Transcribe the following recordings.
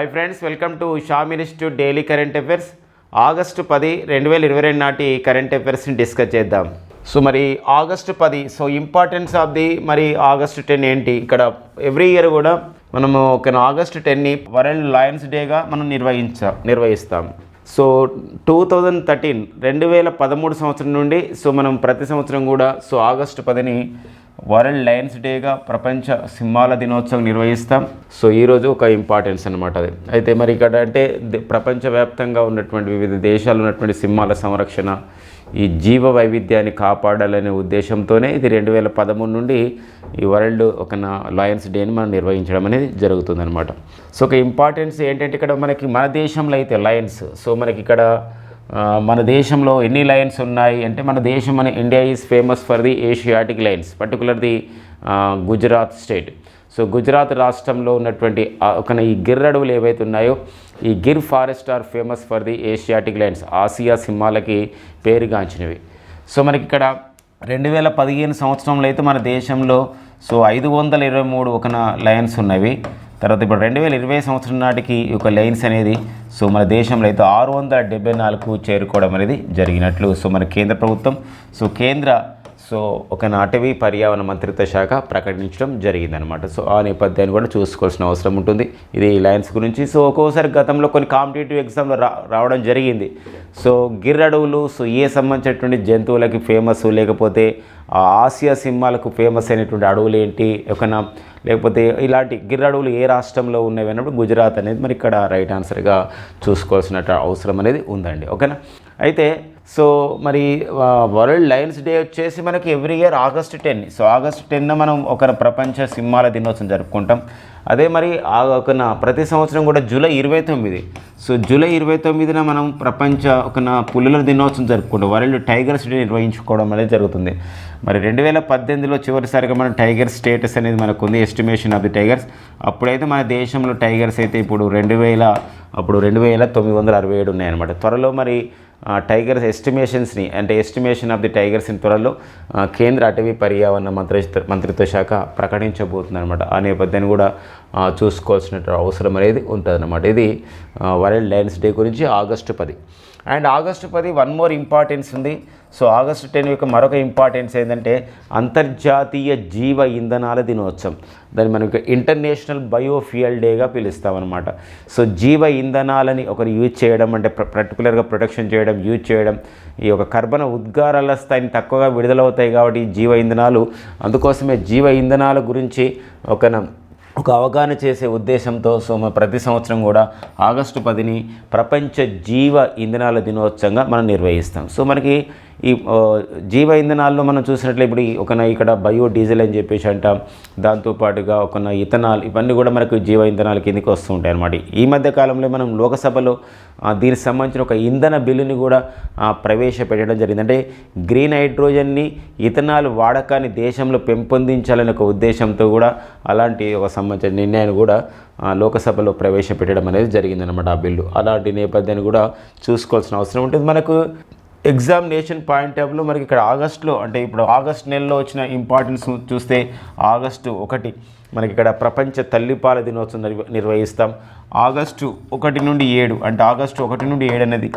Hi friends welcome to Sham institute daily current affairs August పది రెండు వేల ఇరవై రెండు నాటి కరెంట్ అఫైర్స్ని డిస్కస్ చేద్దాం. సో మరి ఆగస్టు పది సో ఇంపార్టెన్స్ ఆఫ్ ది మరి ఆగస్టు టెన్ ఏంటి? ఇక్కడ ఎవ్రీ ఇయర్ కూడా మనము ఒక ఆగస్టు టెన్ని వరల్డ్ లయన్స్ డేగా మనం నిర్వహించా నిర్వహిస్తాం. సో టూ థౌజండ్ థర్టీన్ రెండు వేల పదమూడు సంవత్సరం నుండి సో మనం ప్రతి సంవత్సరం కూడా సో ఆగస్టు పదిని వరల్డ్ లయన్స్ డేగా ప్రపంచ సింహాల దినోత్సవం నిర్వహిస్తాం. సో ఈరోజు ఒక ఇంపార్టెన్స్ అనమాట అది. అయితే మరి ఇక్కడ అంటే ప్రపంచవ్యాప్తంగా ఉన్నటువంటి వివిధ దేశాలు ఉన్నటువంటి సింహాల సంరక్షణ ఈ జీవ వైవిధ్యాన్ని కాపాడాలనే ఉద్దేశంతోనే ఇది రెండు వేల పదమూడు నుండి ఈ వరల్డ్ ఒక లయన్స్ డేని మనం నిర్వహించడం అనేది జరుగుతుందనమాట సో ఒక ఇంపార్టెన్స్ ఏంటంటే ఇక్కడ మనకి మన దేశంలో అయితే లయన్స్ సో మనకి ఇక్కడ మన దేశంలో ఎన్ని లైన్స్ ఉన్నాయి అంటే మన దేశం మన India is famous for the Asiatic lions particular the Gujarat state. So Gujarat రాష్ట్రంలో ఉన్నటువంటి ఒక ఈ గిర్ అడవులు ఏవైతే ఉన్నాయో ఈ Gir forest are famous for the Asiatic lions Asia సింహాలకి పేరుగాంచినవి. సో మనకి ఇక్కడ రెండు వేల పదిహేను సంవత్సరంలో అయితే మన దేశంలో సో ఐదు వందల ఇరవై మూడు ఒక లయన్స్ ఉన్నవి. తర్వాత ఇప్పుడు రెండు వేల ఇరవై సంవత్సరం నాటికి ఈ యొక్క లైన్స్ అనేది సో మన దేశంలో అయితే ఆరు వందల డెబ్బై నాలుగు చేరుకోవడం అనేది జరిగినట్లు సో మన కేంద్ర ప్రభుత్వం సో కేంద్ర సో ఒక అటవీ పర్యావరణ మంత్రిత్వ శాఖ ప్రకటించడం జరిగిందనమాట సో ఆ నేపథ్యాన్ని కూడా చూసుకోవాల్సిన అవసరం ఉంటుంది. ఇది లయన్స్ గురించి. సో ఒక్కోసారి గతంలో కొన్ని కాంపిటేటివ్ ఎగ్జామ్లో రా రావడం జరిగింది. సో గిర్ అడవులు సో ఏ సంబంధించినటువంటి జంతువులకి ఫేమస్ లేకపోతే ఆసియా సింహాలకు ఫేమస్ అయినటువంటి అడవులు ఏంటి ఒకనా లేకపోతే ఇలాంటి గిర్ అడవులు ఏ రాష్ట్రంలో ఉన్నవి అన్నప్పుడు గుజరాత్ అనేది మరి ఇక్కడ రైట్ ఆన్సర్గా చూసుకోవాల్సిన అవసరం అనేది ఉందండి. ఓకేనా? అయితే సో మరి వరల్డ్ లయన్స్ డే వచ్చేసి మనకి every year August ten. So August టెన్న మనం ఒక ప్రపంచ సింహాల దినోత్సవం జరుపుకుంటాం. అదే మరి ఆ ఒక నా ప్రతి సంవత్సరం కూడా జూలై ఇరవై తొమ్మిది. సో జూలై ఇరవై తొమ్మిదిన మనం ప్రపంచ ఒక పులుల దినోత్సవం జరుపుకుంటాం. వరల్డ్ టైగర్స్ డే నిర్వహించుకోవడం అనేది జరుగుతుంది. మరి రెండు వేల పద్దెనిమిదిలో చివరిసారిగా మన టైగర్ స్టేటస్ అనేది మనకు ఉంది ఎస్టిమేషన్ ఆఫ్ ది టైగర్స్. అప్పుడైతే మన దేశంలో టైగర్స్ అయితే ఇప్పుడు రెండు వేల అప్పుడు రెండు వేల తొమ్మిది వందల అరవై ఏడు ఉన్నాయన్నమాట. త్వరలో మరి టైగర్స్ ఎస్టిమేషన్స్ని అంటే ఎస్టిమేషన్ ఆఫ్ ది టైగర్స్ని త్వరలో కేంద్ర అటవీ పర్యావరణ మంత్రిత్వ మంత్రిత్వ శాఖ ప్రకటించబోతుంది అనమాట ఆ నేపథ్యాన్ని కూడా చూసుకోవాల్సిన అవసరం అనేది ఉంటుంది ఇది వరల్డ్ లయన్స్ డే గురించి ఆగస్టు పది. అండ్ ఆగస్టు పది వన్ మోర్ ఇంపార్టెన్స్ ఉంది. సో ఆగస్టు టెన్ యొక్క మరొక ఇంపార్టెన్స్ ఏంటంటే అంతర్జాతీయ జీవ ఇంధనాల దినోత్సవం. దాన్ని మనం ఇంటర్నేషనల్ బయోఫ్యూయల్ డేగా పిలుస్తామన్నమాట. సో జీవ ఇంధనాలని ఒకరు యూజ్ చేయడం అంటే పర్టికులర్గా ప్రొటెక్షన్ చేయడం యూజ్ చేయడం ఈ యొక్క కర్బన ఉద్గారాల స్థాయిని తక్కువగా విడుదలవుతాయి కాబట్టి జీవ ఇంధనాలు. అందుకోసమే జీవ ఇంధనాల గురించి ఒక ఒక అవగాహన చేసే ఉద్దేశంతో సో ప్రతి సంవత్సరం కూడా ఆగస్టు పదిని ప్రపంచ జీవ ఇంధనాల దినోత్సవంగా మనం నిర్వహిస్తాం. సో మనకి ఈ జీవ ఇంధనాల్లో మనం చూసినట్లే ఇప్పుడు ఒక ఇక్కడ బయో డీజిల్ అని చెప్పేసి అంటాం దాంతోపాటుగా ఒక ఇథనాల్ ఇవన్నీ కూడా మనకు జీవ ఇంధనాల కిందకి వస్తూ ఉంటాయి అన్నమాట. ఈ మధ్య కాలంలో మనం లోకసభలో దీనికి సంబంధించిన ఒక ఇంధన బిల్లుని కూడా ప్రవేశపెట్టడం జరిగింది. అంటే గ్రీన్ హైడ్రోజన్ని ఇథనాల్ వాడకాన్ని దేశంలో పెంపొందించాలనే ఒక ఉద్దేశంతో కూడా అలాంటి ఒక సంబంధించిన నిర్ణయాన్ని కూడా లోకసభలో ప్రవేశపెట్టడం అనేది జరిగిందనమాట ఆ బిల్లు. అలాంటి నేపథ్యాన్ని కూడా చూసుకోవాల్సిన అవసరం ఉంటుంది. మనకు ఎగ్జామినేషన్ పాయింట్ ఆఫ్లో మనకి ఇక్కడ ఆగస్ట్లో అంటే ఇప్పుడు ఆగస్ట్ నెలలో వచ్చిన ఇంపార్టెన్స్ చూస్తే ఆగస్టు ఒకటి మనకి ఇక్కడ ప్రపంచ తల్లిపాల దినోత్సవం నిర్వ- నిర్వహిస్తాం. ఆగస్టు ఒకటి నుండి ఏడు అంటే ఆగస్టు ఒకటి నుండి ఏడు అనేది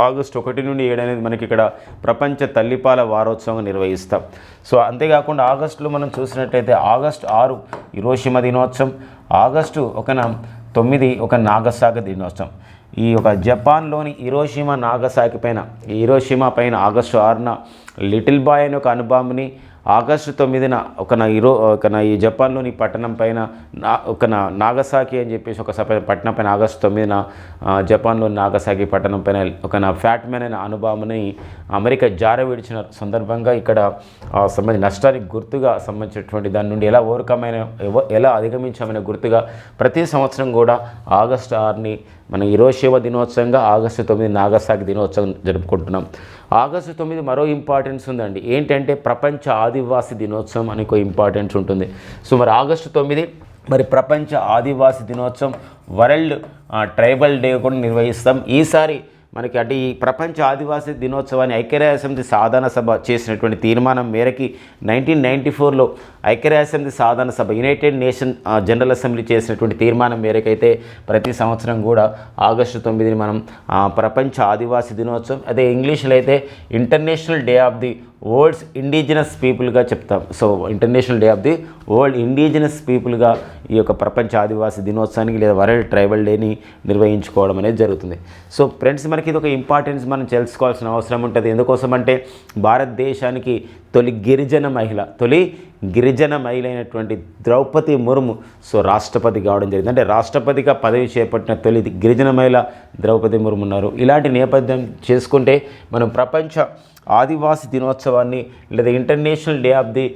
ఆగస్టు ఒకటి నుండి ఏడు అనేది మనకి ఇక్కడ ప్రపంచ తల్లిపాల వారోత్సవం నిర్వహిస్తాం. సో అంతేకాకుండా ఆగస్టులో మనం చూసినట్టయితే ఆగస్టు ఆరు ఇరోషిమ దినోత్సవం ఆగస్టు ఒకన తొమ్మిది ఒక నాగసాగ దినోత్సవం. ఈ యొక్క జపాన్లోని ఇరోషిమా నాగసాకి పైన ఇరోషిమా పైన ఆగస్టు ఆరున లిటిల్ బాయ్ అనే ఒక అనుభావుని ఆగస్టు తొమ్మిదిన ఒక నా ఇరో ఒక నా ఈ జపాన్లోని పట్టణం పైన నా ఒక నా నాగసాకి అని చెప్పేసి ఒక సప పట్టణం పైన ఆగస్టు తొమ్మిదిన జపాన్లోని నాగసాకి పట్టణం పైన ఒక నా ఫ్యాట్ మ్యాన్ అనే అనుభావుని అమెరికా జార విడిచిన సందర్భంగా ఇక్కడ సంబంధించిన సంబంధించి నష్టానికి గుర్తుగా సంబంధించినటువంటి దాని నుండి ఎలా ఓరకమైన ఎవ- ఎలా అధిగమించామనే గుర్తుగా ప్రతి సంవత్సరం కూడా ఆగస్టు ఆరుని మన ఇరోషివ దినోత్సవంగా ఆగస్టు తొమ్మిది నాగసాకి దినోత్సవం జరుపుకుంటున్నాం. ఆగస్టు తొమ్మిది మరో ఇంపార్టెన్స్ ఉందండి. ఏంటంటే ప్రపంచ ఆదివాసి దినోత్సవం అని ఒక ఇంపార్టెన్స్ ఉంటుంది. సో మరి ఆగస్టు తొమ్మిది మరి ప్రపంచ ఆదివాసి దినోత్సవం వరల్డ్ ఆ, ట్రైబల్ డే కూడా నిర్వహిస్తాం. ఈసారి మనకి అంటే ఈ ప్రపంచ ఆదివాసీ దినోత్సవాన్ని ఐక్యరాజ్య సమితి సాధారణ సభ చేసినటువంటి తీర్మానం మేరకి నైన్టీన్ నైంటీ ఫోర్లో ఐక్యరాజ్య సమితి సాధారణ సభ యునైటెడ్ నేషన్ జనరల్ అసెంబ్లీ చేసినటువంటి తీర్మానం మేరకైతే ప్రతి సంవత్సరం కూడా ఆగస్టు తొమ్మిదిని మనం ప్రపంచ ఆదివాసీ దినోత్సవం అదే ఇంగ్లీష్లో అయితే international day of the world's indigenous పీపుల్గా చెప్తాం. So international day of the world indigenous పీపుల్గా ఈ యొక్క ప్రపంచ ఆదివాసీ దినోత్సవానికి లేదా వరల్డ్ ట్రైబల్ డేని నిర్వహించుకోవడం అనేది జరుగుతుంది. సో ఫ్రెండ్స్ మనకి ఇది ఒక ఇంపార్టెన్స్ మనం తెలుసుకోవాల్సిన అవసరం ఉంటుంది. ఎందుకోసం అంటే భారతదేశానికి తొలి గిరిజన మహిళ తొలి గిరిజన మహిళ అయినటువంటి ద్రౌపది ముర్ము సో రాష్ట్రపతి కావడం జరిగింది. అంటే రాష్ట్రపతిగా పదవి చేపట్టిన తొలి గిరిజన మహిళ ద్రౌపది ముర్ము ఉన్నారు. ఇలాంటి నేపథ్యం చేసుకుంటే మనం ప్రపంచ ఆదివాసి దినోత్సవాన్ని లేదా international day of the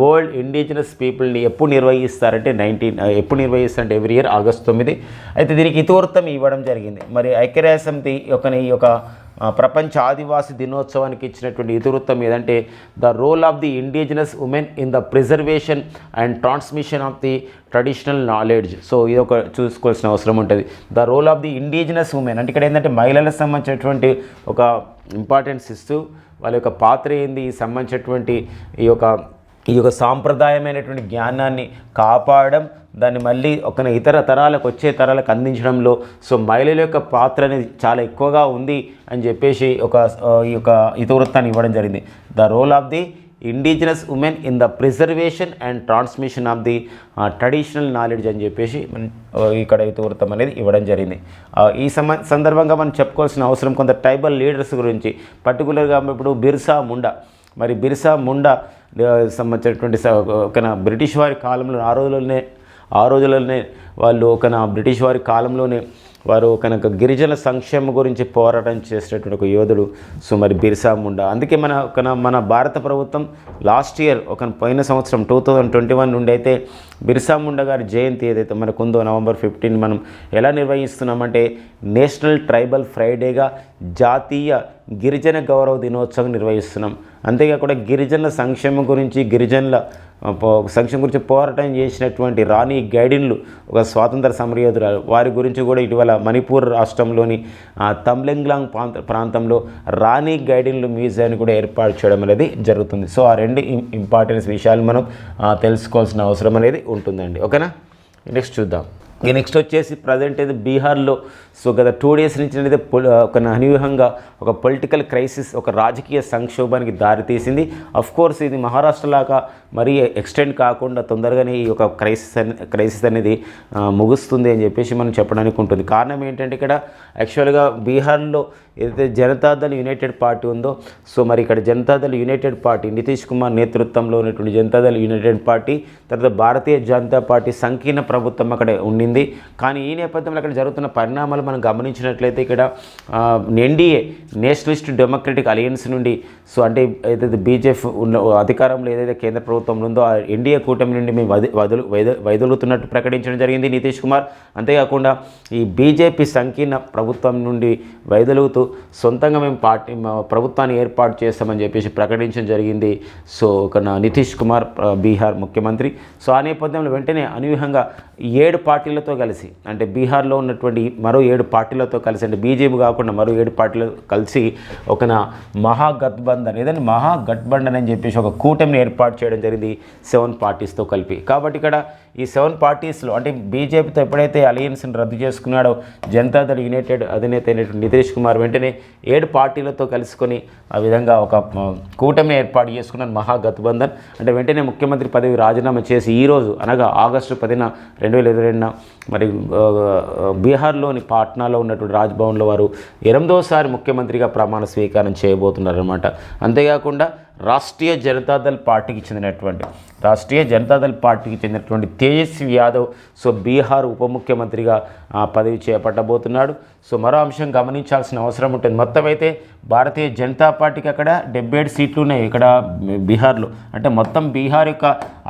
world indigenous పీపుల్ని ఎప్పుడు నిర్వహిస్తారంటే నైన్టీన్ ఎప్పుడు నిర్వహిస్తారంటే ఎవ్రీ ఇయర్ ఆగస్ట్ తొమ్మిది. అయితే దీనికి ఇతివృత్తం ఇవ్వడం జరిగింది. మరి ఐక్యరాజ్య యొక్క ఈ యొక్క ప్రపంచ ఆదివాసి దినోత్సవానికి ఇచ్చినటువంటి ఇతివృత్తం ఏదంటే the role of the indigenous women in the preservation and transmission of the traditional knowledge. So ఇది ఒక చూసుకోవాల్సిన అవసరం ఉంటుంది. The role of the indigenous women అంటే ఇక్కడ ఏంటంటే మహిళలకు సంబంధించినటువంటి ఒక ఇంపార్టెన్స్ ఇస్తూ వాళ్ళ యొక్క పాత్ర ఏంది? ఈ సంబంధించినటువంటి ఈ యొక్క ఈ యొక్క సాంప్రదాయమైనటువంటి జ్ఞానాన్ని కాపాడడం దాన్ని మళ్ళీ ఒక ఇతర తరాలకు వచ్చే తరాలకు అందించడంలో సో మహిళల యొక్క పాత్ర అనేది చాలా ఎక్కువగా ఉంది అని చెప్పేసి ఒక ఈ యొక్క ఇతివృత్తాన్ని ఇవ్వడం జరిగింది. The role of the indigenous women in the preservation and transmission of the traditional knowledge అని చెప్పేసి మన ఇక్కడ ఇతివృత్తం అనేది ఇవ్వడం జరిగింది. ఈ సమ సందర్భంగా మనం చెప్పుకోవాల్సిన అవసరం కొంత ట్రైబల్ లీడర్స్ గురించి. పర్టికులర్గా ఇప్పుడు బిర్సా ముండా. మరి బిర్సా ముండా సంబంధించినటువంటి స- ఒక బ్రిటిష్ వారి కాలంలో ఆ రోజుల్లోనే ఆ రోజుల్లోనే వాళ్ళు ఒక బ్రిటిష్ వారి కాలంలోనే వారు కనుక గిరిజన సంక్షేమం గురించి పోరాటం చేసినటువంటి ఒక యోధుడు సో మరి బిర్సా ముండా. అందుకే మన ఒక మన భారత ప్రభుత్వం లాస్ట్ ఇయర్ ఒక పోయిన సంవత్సరం టూ థౌజండ్ ట్వంటీ వన్ నుండి అయితే బిర్సా ముండా గారి జయంతి ఏదైతే మనకు ఉందో నవంబర్ ఫిఫ్టీన్ మనం ఎలా నిర్వహిస్తున్నామంటే నేషనల్ ట్రైబల్ ఫ్రైడేగా జాతీయ గిరిజన గౌరవ దినోత్సవం నిర్వహిస్తున్నాం. అంతేకాకుండా గిరిజన సంక్షేమం గురించి గిరిజనుల సంక్షేమం గురించి పోరాటం చేసినటువంటి రాణి గైడిన్లు ఒక స్వాతంత్ర సమరయోధురాలు. వారి గురించి కూడా ఇటీవల మణిపూర్ రాష్ట్రంలోని ఆ, తమ్లెంగ్లాంగ్ ప్రాంత ప్రాంతంలో రాణి గైడిన్లు మ్యూజియాన్ని కూడా ఏర్పాటు చేయడం అనేది జరుగుతుంది. సో ఆ రెండు ఇంపార్టెన్స్ విషయాలు మనం తెలుసుకోవాల్సిన అవసరం అనేది ఉంటుందండి. ఓకేనా? నెక్స్ట్ చూద్దాం. ఇక నెక్స్ట్ వచ్చేసి ప్రజెంట్ అయితే బీహార్లో. సో గత టూ డేస్ నుంచి అయితే ఒక అనూహ్యంగా ఒక పొలిటికల్ క్రైసిస్ ఒక రాజకీయ సంక్షోభానికి దారితీసింది కోర్స్ ఇది మహారాష్ట్ర లాగా మరీ ఎక్స్టెండ్ కాకుండా తొందరగానే ఈ యొక్క క్రైసిస్ అనే క్రైసిస్ అనేది ముగుస్తుంది అని చెప్పేసి మనం చెప్పడానికి ఉంటుంది. కారణం ఏంటంటే ఇక్కడ యాక్చువల్గా బీహార్లో ఏదైతే జనతాదళ్ యునైటెడ్ పార్టీ ఉందో సో మరి ఇక్కడ జనతాదళ్ యునైటెడ్ పార్టీ నితీష్ కుమార్ నేతృత్వంలో ఉన్నటువంటి జనతాదళ్ యునైటెడ్ పార్టీ తర్వాత భారతీయ జనతా పార్టీ సంకీర్ణ ప్రభుత్వం అక్కడ ఉండింది. కానీ ఈ నేపథ్యంలో అక్కడ జరుగుతున్న పరిణామాలు మనం గమనించినట్లయితే ఇక్కడ ఎన్డీఏ నేషనలిస్ట్ డెమోక్రటిక్ అలయన్స్ నుండి సో అంటే ఏదైతే బీజేపీ ఉన్న అధికారంలో ఏదైతే కేంద్ర ప్రభుత్వంలో ఉందో ఆ ఎన్డీఏ కూటమి నుండి మేము వది వదులు వైదొలుగుతున్నట్టు ప్రకటించడం జరిగింది నితీష్ కుమార్. అంతేకాకుండా ఈ బీజేపీ సంకీర్ణ ప్రభుత్వం నుండి వైదొలుగుతూ సొంతంగా మేము పార్టీ మా ప్రభుత్వాన్ని ఏర్పాటు చేస్తామని చెప్పేసి ప్రకటించడం జరిగింది. సో ఒక నితీష్ కుమార్ బీహార్ ముఖ్యమంత్రి. సో ఆ నేపథ్యంలో వెంటనే అనూహ్యంగా ఏడు పార్టీలతో కలిసి అంటే బీహార్లో ఉన్నటువంటి మరో ఏడు పార్టీలతో కలిసి అంటే బీజేపీ కాకుండా మరో ఏడు పార్టీలు కలిసి ఒక మహాగత్బంధన్ మహాగఠబంధన్ ఏదంటే మహాగఠబంధన్ అని చెప్పేసి ఒక కూటమిని ఏర్పాటు చేయడం జరిగింది సెవెన్ పార్టీస్తో కలిపి. కాబట్టి ఇక్కడ ఈ సెవెన్ పార్టీస్లో అంటే బీజేపీతో ఎప్పుడైతే అలయన్స్ని రద్దు చేసుకున్నాడో జనతాదళ యునైటెడ్ అధినేత అయినటువంటి నితీష్ కుమార్ వెంటనే ఏడు పార్టీలతో కలుసుకొని ఆ విధంగా ఒక కూటమి ఏర్పాటు చేసుకున్నాను మహాగత్బంధన్ అంటే వెంటనే ముఖ్యమంత్రి పదవి రాజీనామా చేసి ఈరోజు అనగా ఆగస్టు పదిన రెండు వేల ఇరవై రెండున మరి బీహార్లోని పాట్నాలో ఉన్నటువంటి రాజ్భవన్లో వారు ఎనిమిదోసారి ముఖ్యమంత్రిగా ప్రమాణ స్వీకారం చేయబోతున్నారనమాట అంతేకాకుండా రాష్ట్రీయ జనతాదళ్ పార్టీకి చెందినటువంటి రాష్ట్రీయ జనతాదళ్ పార్టీకి చెందినటువంటి తేజస్వి యాదవ్ సో బీహార్ ఉప ముఖ్యమంత్రిగా పదవి చేపట్టబోతున్నాడు. సో మరో అంశం గమనించాల్సిన అవసరం ఉంటుంది. మొత్తం అయితే భారతీయ జనతా పార్టీకి అక్కడ డెబ్బై ఏడు సీట్లు ఉన్నాయి. ఇక్కడ బీహార్లో. అంటే మొత్తం బీహార్ యొక్క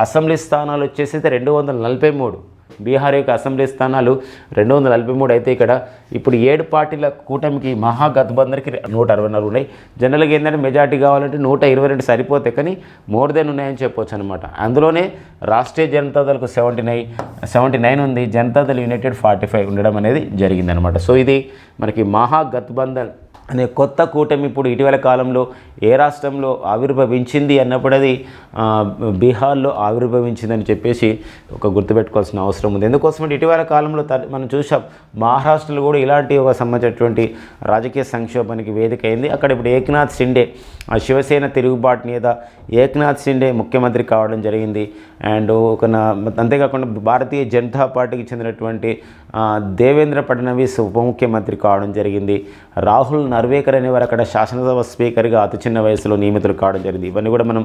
అసెంబ్లీ స్థానాలు వచ్చేసి అయితే రెండు వందల నలభై మూడు. బీహార్ యొక్క అసెంబ్లీ స్థానాలు రెండు వందల నలభై మూడు అయితే ఇక్కడ ఇప్పుడు ఏడు పార్టీల కూటమికి మహాగఠబంధన్కి నూట అరవై నాలుగు ఉన్నాయి. జనరల్గా ఏంటంటే మెజార్టీ కావాలంటే నూట ఇరవై రెండు సరిపోతాయి కానీ మోర్ దెన్ ఉన్నాయని చెప్పొచ్చు అనమాట అందులోనే రాష్ట్రీయ జనతాదళకు సెవెంటీ నైన్ సెవెంటీ నైన్ ఉంది. జనతాదళ్ యునైటెడ్ ఫార్టీ ఫైవ్ ఉండడం అనేది జరిగిందనమాట సో ఇది మనకి మహాగత్బంధన్ అనే కొత్త కూటమి ఇప్పుడు ఇటీవల కాలంలో ఏ రాష్ట్రంలో ఆవిర్భవించింది అన్నప్పుడు అది బీహార్లో ఆవిర్భవించిందని చెప్పేసి ఒక గుర్తుపెట్టుకోవాల్సిన అవసరం ఉంది. ఎందుకోసమంటే ఇటీవల కాలంలో త- మనం చూసాం మహారాష్ట్రలో కూడా ఇలాంటి ఒక సంబంధించినటువంటి రాజకీయ సంక్షోభానికి వేదిక అయింది అక్కడ ఇప్పుడు ఏక్నాథ్ షిండే ఆ శివసేన తిరుగుబాటు మీద ఏక్నాథ్ షిండే ముఖ్యమంత్రి కావడం జరిగింది. అండ్ ఒక అంతేకాకుండా భారతీయ జనతా పార్టీకి చెందినటువంటి దేవేంద్ర ఫడ్నవీస్ ఉప ముఖ్యమంత్రి కావడం జరిగింది. రాహుల్ నర్వేకర్ అనేవారు అక్కడ శాసనసభ స్పీకర్గా అతి చిన్న వయసులో నియమితులు కావడం జరిగింది. ఇవన్నీ కూడా మనం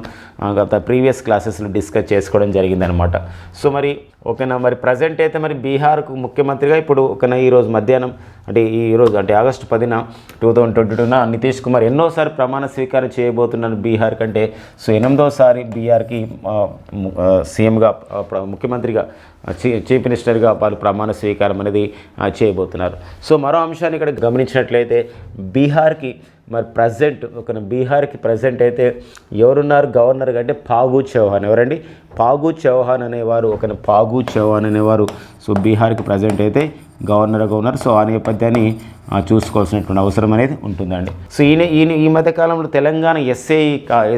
గత ప్రీవియస్ క్లాసెస్లో డిస్కస్ చేసుకోవడం జరిగింది అనమాట సో మరి ఓకేనా మరి ప్రజెంట్ అయితే మరి బీహార్కు ముఖ్యమంత్రిగా ఇప్పుడు ఓకేనా ఈరోజు మధ్యాహ్నం అంటే ఈరోజు అంటే ఆగస్టు పదిన టూ థౌజండ్ ట్వంటీ టూన నితీష్ కుమార్ ఎన్నోసారి ప్రమాణ స్వీకారం చేయబోతున్నారు బీహార్ కంటే. సో ఎనిమిదోసారి బీహార్కి సీఎంగా ముఖ్యమంత్రిగా చీఫ్ మినిస్టర్గా వాళ్ళు ప్రమాణ స్వీకారం అనేది చేయబోతున్నారు. సో మరో అంశాన్ని ఇక్కడ గమనించినట్లయితే బీహార్కి మరి ప్రజెంట్ ఒక బీహార్కి ప్రజెంట్ అయితే ఎవరున్నారు? గవర్నర్ అంటే పాగు చౌహాన్. ఎవరండి? పాగు చౌహాన్ అనేవారు ఒక పాగు చౌహాన్ అనేవారు. సో బీహార్కి ప్రజెంట్ అయితే గవర్నర్గా ఉన్నారు సో ఆ నేపథ్యాన్ని చూసుకోవాల్సినటువంటి అవసరం అనేది ఉంటుందండి. సో ఈయన ఈయన ఈ మధ్యకాలంలో తెలంగాణ ఎస్ఐ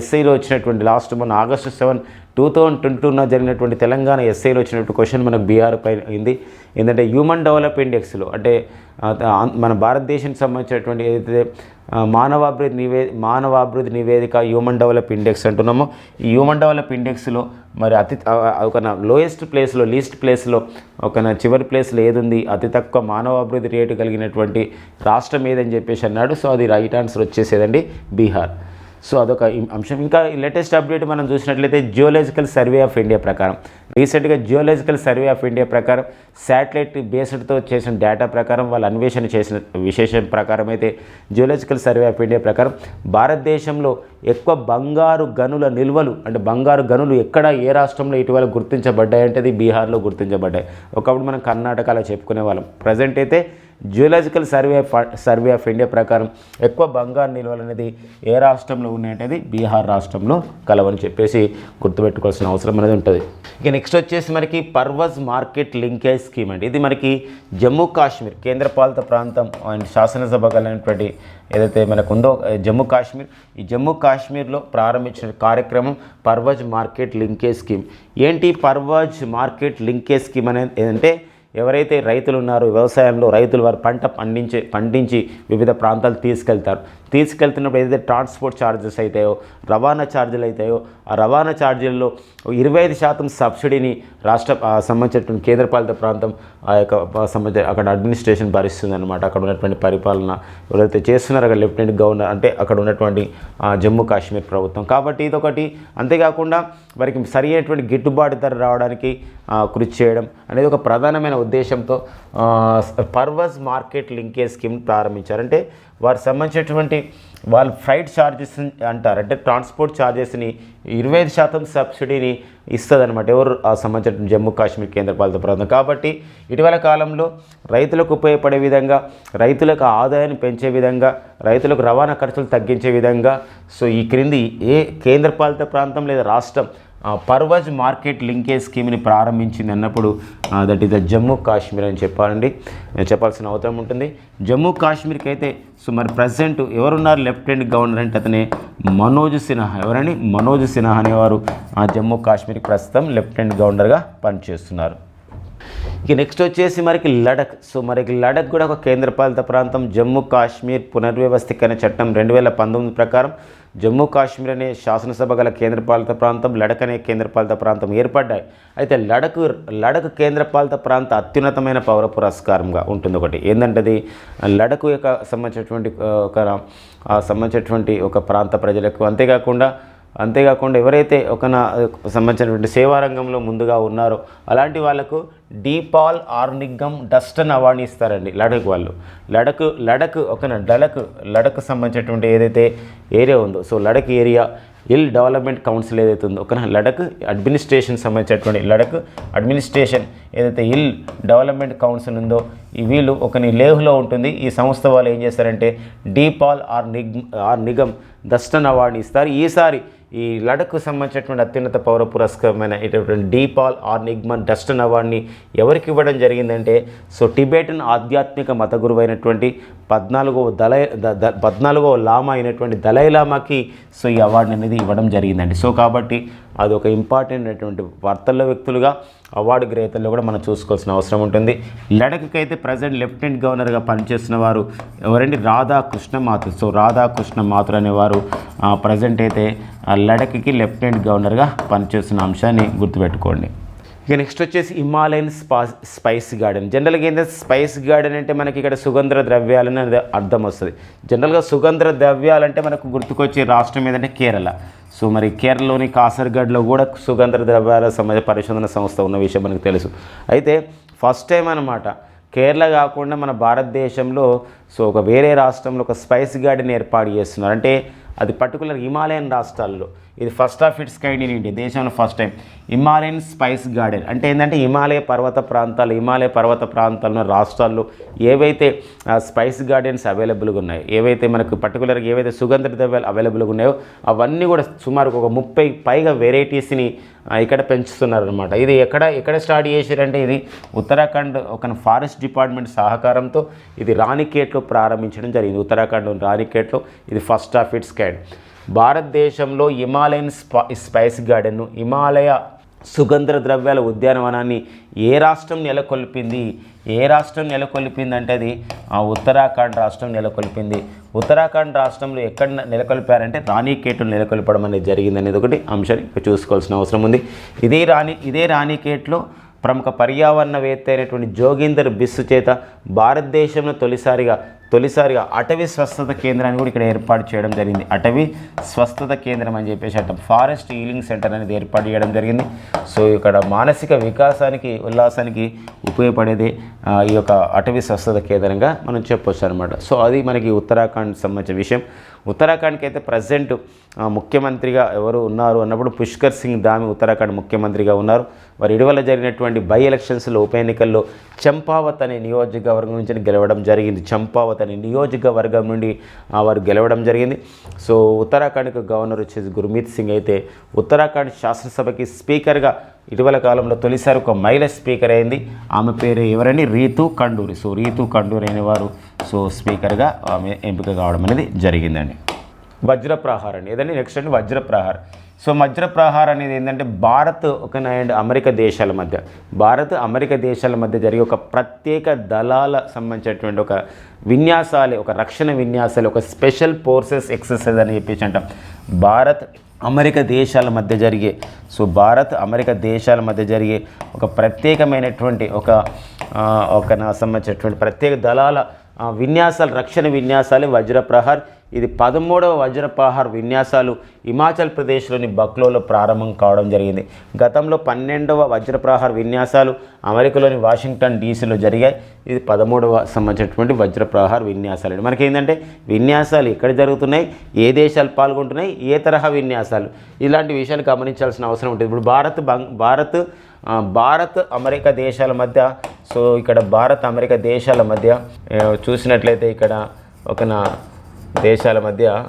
ఎస్ఐలో వచ్చినటువంటి లాస్ట్ మన August seven two thousand twenty టూన జరిగినటువంటి తెలంగాణ ఎస్ఐలో వచ్చినటువంటి క్వశ్చన్ మనకు బీఆర్ పైన అయింది ఏంటంటే హ్యూమన్ డెవలప్ ఇండెక్స్లో అంటే మన భారతదేశానికి సంబంధించినటువంటి ఏదైతే మానవాభివృద్ధి నివే మానవాభివృద్ధి నివేదిక హ్యూమన్ డెవలప్ ఇండెక్స్ అంటున్నాము. ఈ హ్యూమన్ డెవలప్ ఇండెక్స్లో మరి అతి ఒక లోయెస్ట్ ప్లేస్లో లీస్ట్ ప్లేస్లో ఒక చివరి ప్లేస్లో ఏదుంది? అతి తక్కువ మానవాభివృద్ధి రేటు కలిగినటువంటి రాష్ట్రం ఏదని చెప్పేసి అన్నాడు. సో అది రైట్ ఆన్సర్ వచ్చేసేదండి బీహార్. సో అదొక అంశం. ఇంకా లేటెస్ట్ అప్డేట్ మనం చూసినట్లయితే జియోలాజికల్ సర్వే ఆఫ్ ఇండియా ప్రకారం. రీసెంట్గా జియోలాజికల్ సర్వే ఆఫ్ ఇండియా ప్రకారం శాటిలైట్ బేస్డ్తో చేసిన డేటా ప్రకారం వాళ్ళు అన్వేషణ చేసిన విశేషం ప్రకారం అయితే జియోలాజికల్ సర్వే ఆఫ్ ఇండియా ప్రకారం భారతదేశంలో ఎక్కువ బంగారు గనుల నిల్వలు అంటే బంగారు గనులు ఎక్కడ ఏ రాష్ట్రంలో ఇటీవల గుర్తించబడ్డాయంటే అది బీహార్లో గుర్తించబడ్డాయి. ఒకప్పుడు మనం కర్ణాటకలో చెప్పుకునే వాళ్ళం ప్రజెంట్ అయితే geological survey survey of India ప్రకారం ఎక్కువ బంగారు నిల్వలు అనేది ఏ రాష్ట్రంలో ఉన్నాయంటే బీహార్ రాష్ట్రంలో కలవని చెప్పేసి గుర్తుపెట్టుకోవాల్సిన అవసరం అనేది ఉంటుంది. ఇక నెక్స్ట్ వచ్చేసి మనకి పర్వజ్ మార్కెట్ లింకేజ్ స్కీమ్ అండి. ఇది మనకి జమ్మూ కాశ్మీర్ కేంద్రపాలిత ప్రాంతం అండ్ శాసనసభ కలిగినటువంటి ఏదైతే మనకు ఉందో జమ్మూ కాశ్మీర్. ఈ జమ్మూ కాశ్మీర్లో ప్రారంభించిన కార్యక్రమం పర్వజ్ మార్కెట్ లింకేజ్ స్కీమ్. ఏంటి పర్వజ్ మార్కెట్ లింకేజ్ స్కీమ్ అనేది ఏంటంటే ఎవరైతే రైతులు ఉన్నారో వ్యవసాయంలో రైతులు వారు పంట పండించే పండించి వివిధ ప్రాంతాలు తీసుకెళ్తారు. తీసుకెళ్తున్నప్పుడు ఏదైతే ట్రాన్స్పోర్ట్ ఛార్జెస్ అవుతాయో రవాణా ఛార్జీలు అవుతాయో ఆ రవాణా ఛార్జీల్లో ఇరవై ఐదు శాతం సబ్సిడీని రాష్ట్ర సంబంధించినటువంటి కేంద్రపాలిత ప్రాంతం ఆ యొక్క సంబంధించిన అక్కడ అడ్మినిస్ట్రేషన్ భరిస్తుంది అనమాట అక్కడ ఉన్నటువంటి పరిపాలన ఎవరైతే చేస్తున్నారో అక్కడ లెఫ్టినెంట్ గవర్నర్ అంటే అక్కడ ఉన్నటువంటి జమ్మూ కాశ్మీర్ ప్రభుత్వం. కాబట్టి ఇదొకటి. అంతేకాకుండా వారికి సరి అయినటువంటి గిట్టుబాటు ధర రావడానికి కృషి చేయడం అనేది ఒక ప్రధానమైన ఉద్దేశంతో పర్వస్ మార్కెట్ లింకేజ్ స్కీమ్ ప్రారంభించారు. అంటే వారికి సంబంధించినటువంటి వాళ్ళు ఫ్రైట్ ఛార్జెస్ అంటారు. అంటే ట్రాన్స్పోర్ట్ ఛార్జెస్ని ఇరవై ఐదు శాతం సబ్సిడీని ఇస్తుందన్నమాట. ఎవరు ఆ సంబంధించిన జమ్మూ కాశ్మీర్ కేంద్రపాలిత ప్రాంతం. కాబట్టి ఇటీవల కాలంలో రైతులకు ఉపయోగపడే విధంగా రైతులకు ఆదాయాన్ని పెంచే విధంగా రైతులకు రవాణా ఖర్చులు తగ్గించే విధంగా సో ఈ క్రింది ఏ కేంద్రపాలిత ప్రాంతం లేదా రాష్ట్రం పర్వజ్ మార్కెట్ లింకేజ్ స్కీమ్ని ప్రారంభించింది అన్నప్పుడు that is the Jammu Kashmir అని చెప్పాలండి. చెప్పాల్సిన అవసరం ఉంటుంది. జమ్మూ కాశ్మీర్కి అయితే సో మరి ప్రజెంట్ ఎవరున్నారు? లెఫ్టినెంట్ గవర్నర్ అంటే అతనే మనోజ్ సిన్హా. ఎవరని మనోజ్ సిన్హా అనేవారు ఆ జమ్మూ కాశ్మీర్ ప్రస్తుతం లెఫ్టినెంట్ గవర్నర్గా పనిచేస్తున్నారు. ఇక నెక్స్ట్ వచ్చేసి మనకి లడక్. సో మరికి లడక్ కూడా ఒక కేంద్రపాలిత ప్రాంతం. జమ్మూ కాశ్మీర్ పునర్వ్యవస్థీకరణ చట్టం రెండు వేల పంతొమ్మిది ప్రకారం జమ్మూ కాశ్మీర్ అనే శాసనసభ గల కేంద్రపాలిత ప్రాంతం లడక్ అనే కేంద్రపాలిత ప్రాంతం ఏర్పడ్డాయి. అయితే లడక్ లడక్ కేంద్రపాలిత ప్రాంత అత్యున్నతమైన పౌర పురస్కారంగా ఉంటుంది ఒకటి. ఏంటంటే అది లడక్ యొక్క సంబంధించినటువంటి ఒక సంబంధించినటువంటి ఒక ప్రాంత ప్రజలకు అంతేకాకుండా అంతేకాకుండా ఎవరైతే ఒక సంబంధించినటువంటి సేవా రంగంలో ముందుగా ఉన్నారో అలాంటి వాళ్ళకు డీపాల్ ఆర్నిగమ్ డస్టన్ అవార్డుని ఇస్తారండి లడక్ వాళ్ళు. లడక్ లడక్ ఒక లడక్ లడక్ సంబంధించినటువంటి ఏదైతే ఏరియా ఉందో so Ladakh area hill development council ఏదైతే ఉందో ఒక లడక్ అడ్మినిస్ట్రేషన్ సంబంధించినటువంటి లడక్ అడ్మినిస్ట్రేషన్ ఏదైతే హిల్ డెవలప్మెంట్ కౌన్సిల్ ఉందో ఈ వీళ్ళు ఒక లేహ్లో ఉంటుంది. ఈ సంస్థ వాళ్ళు ఏం చేస్తారంటే డీపాల్ ఆర్ నిగ్ ఆర్ నిగమ్ దస్టన్ అవార్డుని ఇస్తారు. ఈసారి ఈ లడఖ్కు సంబంధించినటువంటి అత్యున్నత పౌర పురస్కారమైన ఇటువంటి డీపాల్ ఆర్ నిగ్మన్ డస్టన్ అవార్డుని ఎవరికి ఇవ్వడం జరిగిందంటే సో టిబెటన్ ఆధ్యాత్మిక మత గురువు అయినటువంటి పద్నాలుగో దలై పద్నాలుగో లామా అయినటువంటి దలై లామాకి సో ఈ అవార్డు అనేది ఇవ్వడం జరిగిందండి. సో కాబట్టి అది ఒక ఇంపార్టెంట్ అయినటువంటి వార్తల్లో వ్యక్తులుగా అవార్డు గ్రహీతల్లో కూడా మనం చూసుకోవాల్సిన అవసరం ఉంటుంది. లడఖ్కి అయితే ప్రజెంట్ లెఫ్టినెంట్ గవర్నర్గా పనిచేస్తున్న వారు ఎవరండి? రాధాకృష్ణ మాథుర్ సో రాధాకృష్ణ మాథుర్ అనేవారు ప్రజెంట్ అయితే ఆ, లడఖ్కి లెఫ్టినెంట్ గవర్నర్గా పనిచేస్తున్న అంశాన్ని గుర్తుపెట్టుకోండి. ఇక నెక్స్ట్ వచ్చేసి హిమాలయన్ స్పా స్పైస్ గార్డెన్ జనరల్గా ఏంటంటే స్పైస్ గార్డెన్ అంటే మనకి ఇక్కడ సుగంధ ద్రవ్యాలని అనేది అర్థం వస్తుంది. జనరల్గా సుగంధ ద్రవ్యాలంటే మనకు గుర్తుకొచ్చే రాష్ట్రం ఏదంటే కేరళ. సో మరి కేరళలోని కాసర్గఢ్లో కూడా సుగంధ ద్రవ్యాల సమయ పరిశోధన సంస్థ ఉన్న విషయం మనకు తెలుసు. అయితే ఫస్ట్ టైం అనమాట కేరళ కాకుండా మన భారతదేశంలో సో ఒక వేరే రాష్ట్రంలో ఒక స్పైస్ గార్డెన్ ఏర్పాటు చేస్తున్నారు. అంటే అది పర్టికులర్ హిమాలయన్ రాష్ట్రాల్లో. ఇది first of its kind in India దేశంలో first time Himalayan spice garden. అంటే ఏంటంటే హిమాలయ పర్వత ప్రాంతాలు హిమాలయ పర్వత ప్రాంతాల్లో రాష్ట్రాల్లో ఏవైతే స్పైస్ గార్డెన్స్ అవైలబుల్గా ఉన్నాయో ఏవైతే మనకు పర్టికులర్గా ఏవైతే సుగంధ ద్రవ్యాలు అవైలబుల్గా ఉన్నాయో అవన్నీ కూడా సుమారు ఒక ముప్పై పైగా వెరైటీస్ని ఇక్కడ పెంచుతున్నారు అనమాట ఇది ఎక్కడ ఎక్కడ స్టార్ట్ చేశారంటే ఇది ఉత్తరాఖండ్ ఒక ఫారెస్ట్ డిపార్ట్మెంట్ సహకారంతో ఇది రాణికేట్లో ప్రారంభించడం జరిగింది. ఉత్తరాఖండ్ రాణికేట్లో ఇది ఫస్ట్ ఆఫ్ ఇట్స్ కైండ్ భారతదేశంలో హిమాలయన్ స్పా స్పైస్ గార్డెన్ను హిమాలయ సుగంధ ద్రవ్యాల ఉద్యానవనాన్ని ఏ రాష్ట్రం నెలకొల్పింది? ఏ రాష్ట్రం నెలకొల్పింది అంటే అది ఆ ఉత్తరాఖండ్ రాష్ట్రం నెలకొల్పింది. ఉత్తరాఖండ్ రాష్ట్రంలో ఎక్కడ నెలకొల్పారంటే రాణికేట్లు నెలకొల్పడం అనేది జరిగింది అనేది ఒకటి అంశం ఇక్కడ చూసుకోవాల్సిన అవసరం ఉంది. ఇదే రాణి ఇదే రాణికేట్లో ప్రముఖ పర్యావరణవేత్త అయినటువంటి జోగేందర్ బిస్సు చేత భారతదేశంలో తొలిసారిగా తొలిసారిగా అటవీ స్వస్థత కేంద్రాన్ని కూడా ఇక్కడ ఏర్పాటు చేయడం జరిగింది. అటవీ స్వస్థత కేంద్రం అని చెప్పేసి అంటే ఫారెస్ట్ హీలింగ్ సెంటర్ అనేది ఏర్పాటు చేయడం జరిగింది. సో ఇక్కడ మానసిక వికాసానికి ఉల్లాసానికి ఉపయోగపడేది ఈ యొక్క అటవీ స్వస్థత కేంద్రంగా మనం చెప్పొచ్చు అనమాట సో అది మనకి ఉత్తరాఖండ్ సంబంధించిన విషయం. ఉత్తరాఖండ్కి అయితే ప్రజెంట్ ముఖ్యమంత్రిగా ఎవరు ఉన్నారు అన్నప్పుడు పుష్కర్ సింగ్ ధామి ఉత్తరాఖండ్ ముఖ్యమంత్రిగా ఉన్నారు. మరి ఇటీవల జరిగినటువంటి బై ఎలక్షన్స్లో ఉప ఎన్నికల్లో చంపావత్ అనే నియోజకవర్గం నుంచి గెలవడం జరిగింది. చంపావత్ అనే నియోజకవర్గం నుండి ఆ, వారు గెలవడం జరిగింది. సో ఉత్తరాఖండ్కి గవర్నర్ వచ్చేసి గుర్మీత్ సింగ్ అయితే ఉత్తరాఖండ్ శాసనసభకి స్పీకర్గా ఇటీవల కాలంలో తొలిసారి ఒక మహిళ స్పీకర్ అయింది. ఆమె పేరు ఎవరని రీతు కండూరి. సో రీతు కండూరి అనేవారు సో స్పీకర్గా ఆమె ఎంపిక కావడం అనేది జరిగిందండి. వజ్రప్రహార్ అండి. ఏదండి? నెక్స్ట్ అండి. వజ్రప్రహార్. సో వజ్రప్రహార్ అనేది ఏంటంటే భారత్ ఒక అండ్ అమెరికా దేశాల మధ్య భారత్ అమెరికా దేశాల మధ్య జరిగే ఒక ప్రత్యేక దళాల సంబంధించినటువంటి ఒక విన్యాసాలే ఒక రక్షణ విన్యాసాలు ఒక స్పెషల్ ఫోర్సెస్ ఎక్సర్సైజ్ అని చెప్పేసి అంటాం. భారత్ అమెరికా దేశాల మధ్య జరిగే సో భారత్ అమెరికా దేశాల మధ్య జరిగే ఒక ప్రత్యేకమైనటువంటి ఒక ఒక నా సంబంధించినటువంటి ప్రత్యేక దళాల విన్యాసాలు రక్షణ విన్యాసాలు వజ్రప్రహార్ ఇది పదమూడవ వజ్రప్రహార్ విన్యాసాలు హిమాచల్ ప్రదేశ్లోని బక్లోలో ప్రారంభం కావడం జరిగింది. గతంలో పన్నెండవ వజ్రప్రహార్ విన్యాసాలు అమెరికాలోని వాషింగ్టన్ డీసీలో జరిగాయి. ఇది పదమూడవ సంబంధించినటువంటి వజ్రప్రహార్ విన్యాసాలు మనకి ఏంటంటే విన్యాసాలు ఎక్కడ జరుగుతున్నాయి ఏ దేశాలు పాల్గొంటున్నాయి ఏ తరహా విన్యాసాలు ఇలాంటి విషయాలు గమనించాల్సిన అవసరం ఉంటుంది. ఇప్పుడు భారత్ బంగ్ భారత్ భారత్ అమెరికా దేశాల మధ్య సో ఇక్కడ భారత్ అమెరికా దేశాల మధ్య చూసినట్లయితే ఇక్కడ ఒక నా దేశాల మధ్య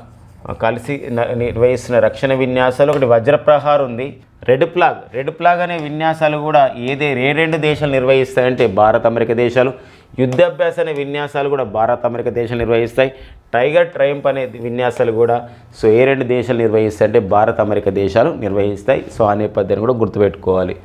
కలిసి నిర్వహిస్తున్న రక్షణ విన్యాసాలు ఒకటి వజ్రప్రహార్ ఉంది. రెడ్ ప్లాగ్ రెడ్ ప్లాగ్ అనే విన్యాసాలు కూడా ఏదే ఏ రెండు దేశాలు నిర్వహిస్తాయంటే భారత్ అమెరికా దేశాలు. యుద్ధాభ్యాస అనే విన్యాసాలు కూడా భారత్ అమెరికా దేశాలు నిర్వహిస్తాయి. టైగర్ ట్రయంప్ అనే విన్యాసాలు కూడా సో ఏ రెండు దేశాలు నిర్వహిస్తాయి అంటే భారత్ అమెరికా దేశాలు నిర్వహిస్తాయి. సో ఆ నేపథ్యాన్ని కూడా గుర్తుపెట్టుకోవాలి.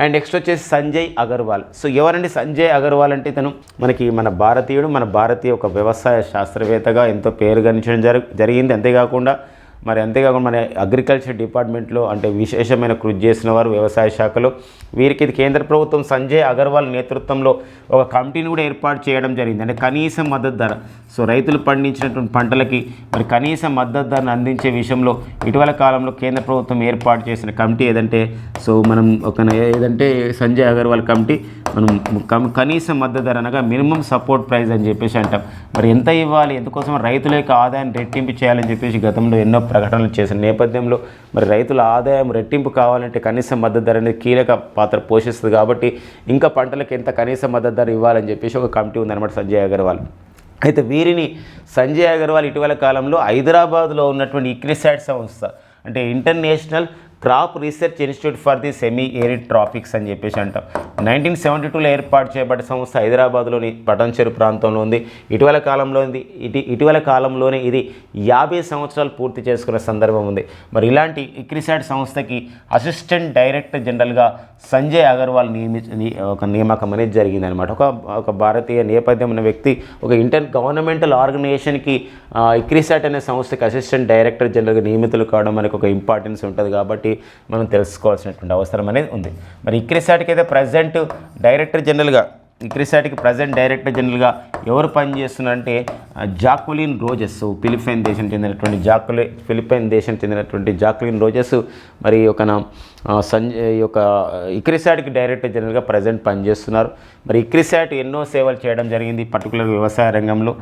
అండ్ నెక్స్ట్ వచ్చేసి సంజయ్ అగర్వాల్. సో ఎవరండి సంజయ్ అగర్వాల్ అంటే ఇతను? మనకి మన భారతీయుడు మన భారతీయ ఒక వ్యవసాయ శాస్త్రవేత్తగా ఎంతో పేరు గణించడం జరి జరిగింది. అంతేకాకుండా మరి అంతేకాకుండా మన అగ్రికల్చర్ డిపార్ట్మెంట్లో అంటే విశేషమైన కృషి చేసిన వారు వ్యవసాయ శాఖలో. వీరికి ఇది కేంద్ర ప్రభుత్వం సంజయ్ అగర్వాల్ నేతృత్వంలో ఒక కమిటీని కూడా ఏర్పాటు చేయడం జరిగింది. అంటే కనీస మద్దతు ధర. సో రైతులు పండించినటువంటి పంటలకి మరి కనీస మద్దతు ధరను అందించే విషయంలో ఇటీవల కాలంలో కేంద్ర ప్రభుత్వం ఏర్పాటు చేసిన కమిటీ ఏదంటే సో మనం ఒక ఏదంటే సంజయ్ అగర్వాల్ కమిటీ. మనం కం- కనీస మద్దతు ధర అనగా మినిమం సపోర్ట్ ప్రైస్ అని చెప్పేసి అంటాం. మరి ఎంత ఇవ్వాలి? ఎందుకోసం రైతుల యొక్క ఆదాయాన్ని రెట్టింపు చేయాలని చెప్పేసి గతంలో ఎన్నో ప్రకటనలు చేసిన నేపథ్యంలో మరి రైతుల ఆదాయం రెట్టింపు కావాలంటే కనీస మద్దతు ధర అనేది కీలక పాత్ర పోషిస్తుంది కాబట్టి ఇంకా పంటలకు ఎంత కనీస మద్దతు ధర ఇవ్వాలని చెప్పేసి ఒక కమిటీ ఉందన్నమాట సంజయ్ అగర్వాల్. అయితే వీరిని సంజయ్ అగర్వాల్ ఇటీవల కాలంలో హైదరాబాద్లో ఉన్నటువంటి ఇక్రిసాట్ సంస్థ అంటే international crop research institute for the semi arid tropics అని చెప్పేసి అంటాం. నైన్టీన్ సెవెంటీ టూలో ఏర్పాటు చేయబడ్డ సంస్థ హైదరాబాద్లోని పటంచెరు ప్రాంతంలో ఉంది. ఇటీవల కాలంలో ఉంది ఇటీ ఇటీవల కాలంలోనే ఇది యాభై సంవత్సరాలు పూర్తి చేసుకున్న సందర్భం ఉంది. మరి ఇలాంటి ఇక్రిసాట్ సంస్థకి అసిస్టెంట్ డైరెక్టర్ జనరల్గా సంజయ్ అగర్వాల్ నియమి ని- ఒక నియామకం అనేది జరిగిందనమాట ఒక ఒక భారతీయ నేపథ్యం ఉన్న వ్యక్తి ఒక ఇంటర్ గవర్నమెంటల్ ఆర్గనైజేషన్కి ఇక్రిసాట్ అనే సంస్థకి అసిస్టెంట్ డైరెక్టర్ జనరల్గా నియమితులు కావడం మనకు ఒక ఇంపార్టెన్స్ ఉంటుంది కాబట్టి మనం తెలుసుకోవాల్సినటువంటి అవసరం అనేది ఉంది. మరి ఇక్రిసాట్కి అయితే ప్రజెంట్ డైరెక్టర్ జనరల్గా ఇక్రిసాట్కి ప్రజెంట్ డైరెక్టర్ జనరల్గా ఎవరు పనిచేస్తున్నారంటే జాక్వలిన్ రోజెస్ ఫిలిపైన్ దేశం చెందినటువంటి జాక్వలి ఫిలిపైన్ దేశం చెందినటువంటి జాక్వలిన్ రోజెస్ మరి ఒక సంజయ్ యొక్క ఇక్రిసాట్కి డైరెక్టర్ జనరల్గా ప్రజెంట్ పనిచేస్తున్నారు. మరి ఇక్రిసాట్ ఎన్నో సేవలు చేయడం జరిగింది పర్టికులర్ వ్యవసాయ రంగంలో.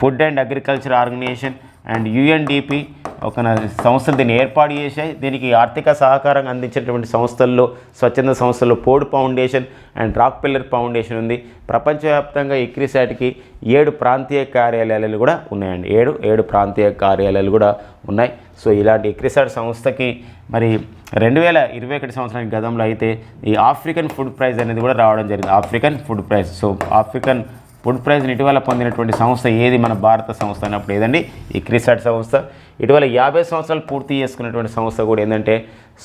Food and agriculture organization and UNDP ఒక నా సంస్థలు దీన్ని ఏర్పాటు చేశాయి. దీనికి ఆర్థిక సహకారం అందించేటువంటి సంస్థల్లో స్వచ్ఛంద సంస్థల్లో పోడ్ foundation and Rockefeller foundation ఉంది. ప్రపంచవ్యాప్తంగా ఇక్రిసాట్కి ఏడు ప్రాంతీయ కార్యాలయాలు కూడా ఉన్నాయండి. ఏడు ఏడు ప్రాంతీయ కార్యాలయాలు కూడా ఉన్నాయి. సో ఇలాంటి ఇక్రిసాట్ సంస్థకి మరి రెండు వేల ఇరవై ఒకటి సంవత్సరానికి గతంలో అయితే ఈ ఆఫ్రికన్ ఫుడ్ ప్రైజ్ అనేది కూడా రావడం జరిగింది. African food prize. So African food ప్రైజ్ని ఇటీవల పొందినటువంటి సంస్థ ఏది? మన భారత సంస్థ అన్నప్పుడు ఏదండి? ఈ క్రిసాట్ సంస్థ. ఇటీవల యాభై సంవత్సరాలు పూర్తి చేసుకున్నటువంటి సంస్థ కూడా ఏంటంటే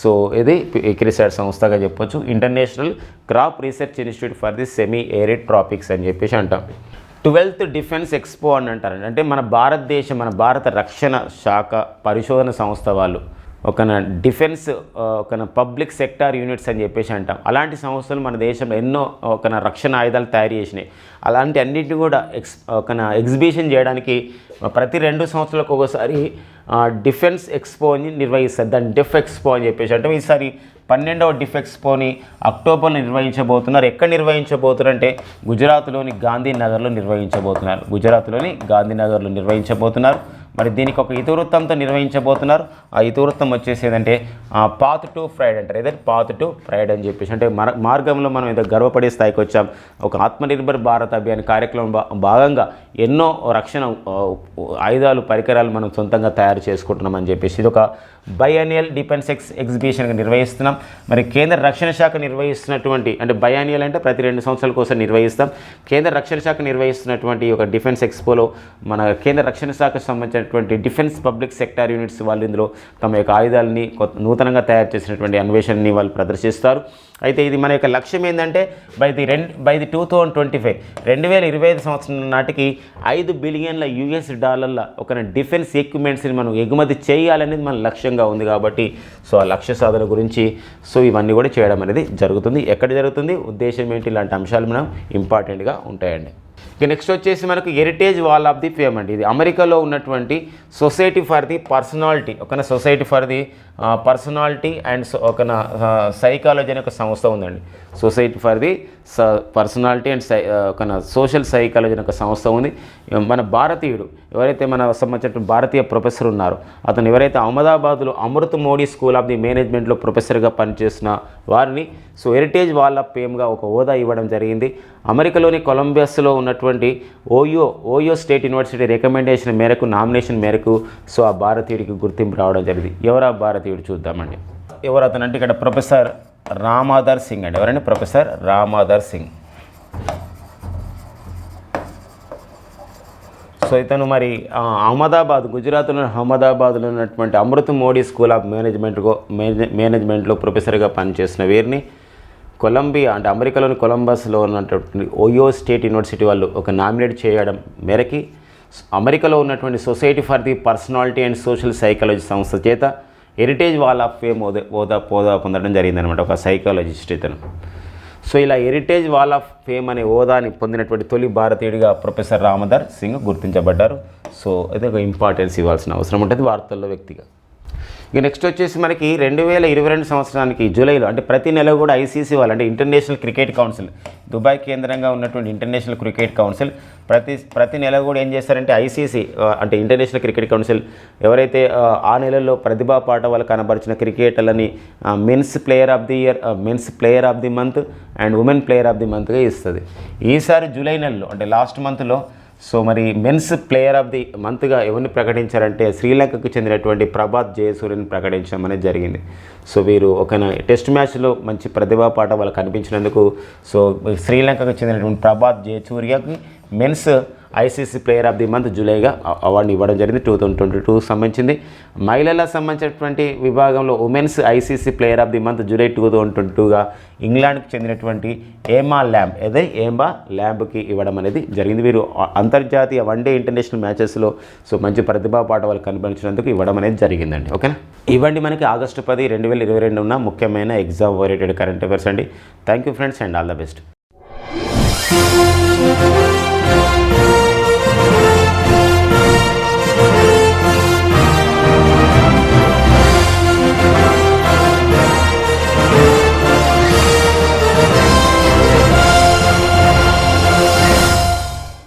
సో ఇది క్రిసాట్ సంస్థగా చెప్పొచ్చు. International crop research institute for the semi arid tropics అని చెప్పేసి అంటాం. ట్వెల్త్ డిఫెన్స్ ఎక్స్పో అని అంటారండి. అంటే మన భారతదేశం మన భారత రక్షణ శాఖ పరిశోధన సంస్థ వాళ్ళు ఒక డిఫెన్స్ ఒక పబ్లిక్ సెక్టార్ యూనిట్స్ అని చెప్పేసి అంటాం. అలాంటి సంస్థలు మన దేశంలో ఎన్నో ఒక రక్షణ ఆయుధాలు తయారు చేసినాయి. అలాంటి అన్నింటిని కూడా ఎక్స్ ఒక ఎగ్జిబిషన్ చేయడానికి ప్రతి రెండు సంవత్సరాలకు ఒకసారి డిఫెన్స్ ఎక్స్పోని నిర్వహిస్తారు. దాన్ని డిఫ్ ఎక్స్పో అని చెప్పేసి అంటే. ఈసారి పన్నెండవ డిఫ్ ఎక్స్పోని అక్టోబర్లో నిర్వహించబోతున్నారు. ఎక్కడ నిర్వహించబోతున్నారు అంటే గుజరాత్లోని గాంధీనగర్లో నిర్వహించబోతున్నారు. గుజరాత్లోని గాంధీనగర్లో నిర్వహించబోతున్నారు. మరి దీనికి ఒక ఇతివృత్తంతో నిర్వహించబోతున్నారు. ఆ ఇతివృత్తం వచ్చేసి ఏదంటే పాత్ టు ఫ్రైడ్ అంటారు. ఏదంటే పాత్ టు ఫ్రైడ్ అని చెప్పేసి అంటే mar- మార్గంలో మనం ఏదో గర్వపడే స్థాయికి వచ్చాం. ఒక ఆత్మనిర్భర్ భారత్ అభియాన్ కార్యక్రమం భా- భాగంగా ఎన్నో రక్షణ ఆయుధాలు పరికరాలు మనం సొంతంగా తయారు చేసుకుంటున్నామని చెప్పేసి ఇది ఒక బయానియల్ డిఫెన్స్ ఎక్స్ ఎగ్జిబిషన్గా నిర్వహిస్తున్నాం. మరి కేంద్ర రక్షణ శాఖ నిర్వహిస్తున్నటువంటి అంటే బయానియల్ అంటే ప్రతి రెండు సంవత్సరాల కోసం నిర్వహిస్తాం. కేంద్ర రక్షణ శాఖ నిర్వహిస్తున్నటువంటి ఒక డిఫెన్స్ ఎక్స్పోలో మన కేంద్ర రక్షణ శాఖకు సంబంధించినటువంటి డిఫెన్స్ పబ్లిక్ సెక్టార్ యూనిట్స్ వాళ్ళు ఇందులో తమ యొక్క ఆయుధాలని కొత్త నూతనంగా తయారు చేసినటువంటి అన్వేషణని వాళ్ళు ప్రదర్శిస్తారు. అయితే ఇది మన యొక్క లక్ష్యం ఏంటంటే బై ది రెండు by the two thousand twenty five రెండు వేల ఇరవై ఐదు సంవత్సరం నాటికి ఐదు బిలియన్ల యూఎస్ డాలర్ల ఒక డిఫెన్స్ ఎక్విప్మెంట్స్ని మనం ఎగుమతి చేయాలనేది మన లక్ష్యం లక్ష్యంగా ఉంది కాబట్టి సో ఆ లక్ష్య సాధన గురించి సో ఇవన్నీ కూడా చేయడం అనేది జరుగుతుంది. ఎక్కడ జరుగుతుంది? ఉద్దేశం ఏంటి? ఇలాంటి అంశాలు మనం ఇంపార్టెంట్గా ఉంటాయండి. ఇక నెక్స్ట్ వచ్చేసి మనకు heritage wall of the fame అండి. ఇది అమెరికాలో ఉన్నటువంటి సొసైటీ ఫర్ ది పర్సనాలిటీ ఒక society for the personality and ఒక సైకాలజీ అనే ఒక సంస్థ ఉందండి. Society for the personality and psy ఒక సోషల్ సైకాలజీ అనే ఒక సంస్థ ఉంది. మన భారతీయుడు ఎవరైతే మన సంబంధించిన భారతీయ ప్రొఫెసర్ ఉన్నారో అతను ఎవరైతే అహ్మదాబాద్లో Amrut Modi school of the మేనేజ్మెంట్లో ప్రొఫెసర్గా పనిచేసిన వారిని సో హెరిటేజ్ వాల్ ఆఫ్ ఫేమ్గా ఒక హోదా ఇవ్వడం జరిగింది. అమెరికాలోని కొలంబియస్లో ఉన్నటువంటి Ohio Ohio state university recommendation మేరకు నామినేషన్ మేరకు సో ఆ భారతీయుడికి గుర్తింపు రావడం జరిగింది. ఎవరా భారత్ భారతీయుడు చూద్దామండి. ఎవరు అతను అంటే ఇక్కడ ప్రొఫెసర్ రామాధర్ సింగ్ అండి. ఎవరండి? ప్రొఫెసర్ రామాధర్ సింగ్. సో ఇతను మరి అహ్మదాబాద్ గుజరాత్లో అహ్మదాబాద్లో ఉన్నటువంటి Amrut Modi school of management మేనేజ్మెంట్లో ప్రొఫెసర్గా పనిచేసిన వీరిని కొలంబియా అంటే అమెరికాలోని కొలంబస్లో ఉన్నటువంటి ఓయో స్టేట్ యూనివర్సిటీ వాళ్ళు ఒక నామినేట్ చేయడం మేరకి అమెరికాలో ఉన్నటువంటి society for the personality and social psychology సంస్థ చేత హెరిటేజ్ వాల్ ఆఫ్ ఫేమ్ హోదా హోదా హోదా పొందడం జరిగిందనమాట ఒక సైకాలజిస్ట్ ఇతను. సో ఇలా హెరిటేజ్ వాల్ ఆఫ్ ఫేమ్ అనే హోదాని పొందినటువంటి తొలి భారతీయుడిగా ప్రొఫెసర్ రామధర్ సింగ్ గుర్తించబడ్డారు. సో అది ఒక ఇంపార్టెన్స్ ఇవ్వాల్సిన అవసరం ఉంటుంది వార్తల్లో వ్యక్తిగా. ఇక నెక్స్ట్ వచ్చేసి మనకి రెండు వేల ఇరవై రెండు సంవత్సరానికి జూలైలో అంటే ప్రతి నెల కూడా ఐసీసీ వాళ్ళు అంటే ఇంటర్నేషనల్ క్రికెట్ కౌన్సిల్ దుబాయ్ కేంద్రంగా ఉన్నటువంటి ఇంటర్నేషనల్ క్రికెట్ కౌన్సిల్ ప్రతి ప్రతి నెల కూడా ఏం చేస్తారంటే ఐసీసీ అంటే ఇంటర్నేషనల్ క్రికెట్ కౌన్సిల్ ఎవరైతే ఆ, నెలలో నెలల్లో ప్రతిభా పాట వాళ్ళు కనబరిచిన క్రికెటర్లని men's player of the year men's player of the month and women player of the మంత్గా ఇస్తుంది. ఈసారి జూలై నెలలో అంటే లాస్ట్ మంత్లో సో మరి మెన్స్ ప్లేయర్ ఆఫ్ ది మంత్గా ఎవరిని ప్రకటించారంటే శ్రీలంకకు చెందినటువంటి ప్రభాత్ జయసూర్యని ప్రకటించడం అనేది జరిగింది. సో వీరు ఒక టెస్ట్ మ్యాచ్లో మంచి ప్రతిభా పాట వాళ్ళు కనిపించినందుకు సో శ్రీలంకకు చెందినటువంటి Prabath జయసూర్యకి men's ICC player of the month జూలైగా అవార్డుని ఇవ్వడం జరిగింది. టూ థౌజండ్ ట్వంటీ టూ సంబంధించింది. మహిళలకు సంబంధించినటువంటి విభాగంలో women's ICC player of the month July two thousand twenty టూగా ఇంగ్లాండ్కి చెందినటువంటి ఏమా ల్యాంబ్ అదే ఏమా ల్యాంబ్కి ఇవ్వడం అనేది జరిగింది. వీరు అంతర్జాతీయ అంతర్జాతీయ వన్డే ఇంటర్నేషనల్ మ్యాచెస్లో సో మంచి ప్రతిభా పాట వాళ్ళు కనిపించినందుకు ఇవ్వడం అనేది జరిగిందండి. ఓకేనా? ఇవ్వండి మనకి ఆగస్టు పది రెండు వేల ఇరవై రెండు ఉన్న ముఖ్యమైన ఎగ్జామ్ ఓరియంటెడ్ కరెంట్ అఫైర్స్ అండి. Thank you friends and all the best